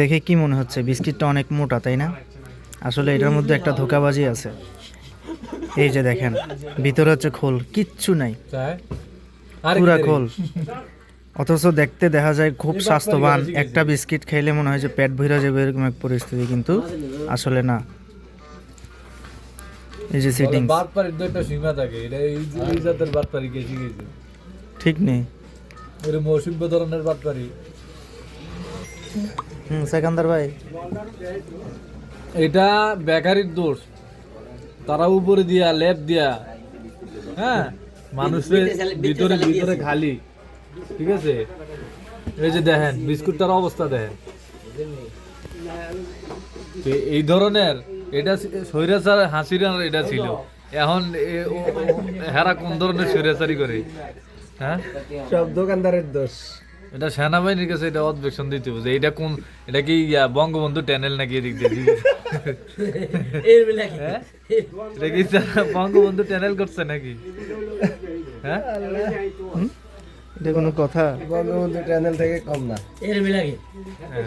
দেখে কি মনে হচ্ছে? বিস্কিটটা অনেক মোটা তাই না? আসলে এটার মধ্যে একটা ধোকাবাজি আছে। এই যে দেখেন ভিতরে হচ্ছে খোল কিচ্ছু নাই। পুরা খোল। অথচ দেখতে দেখা যায় খুব স্বাস্থ্যবান। একটা বিস্কিট খেলে মনে হয় যে পেট ভরে যাবে এরকম এক পরিস্থিতি কিন্তু আসলে না। এই যে সিটিং ঠিক নেই। এরকম অসভ্য ধরনের বাটপাড়ি। হুম সেকান্দার ভাই। এটা বেকারির দোষ। তারা উপরে দিয়া লেপ দিয়া হ্যাঁ? মানুষের ভিতরে ভিতরে খালি। ঠিক আছে? এই যে দেখেন বিস্কুটটার অবস্থা দেখেন। এই ধরনের এটা স্বৈরাচার হাসির এটা ছিল। এখন হেরা কোন ধরনের স্বৈরাচারি করে? হ্যাঁ? সব দোকানদারের দোষ। এটা সেনাবাহিনীর কাছে এটা অবজেকশন দিতে হবে যে এটা কোন এটা কি ইয়া, বঙ্গবন্ধু ট্যানেল নাকি এদিক দিয়ে? হ্যাঁ? এটা কি বঙ্গবন্ধু ট্যানেল করছে নাকি হ্যাঁ এটা কোনো কথা বঙ্গবন্ধু চ্যানেল থেকে কম না এর হ্যাঁ।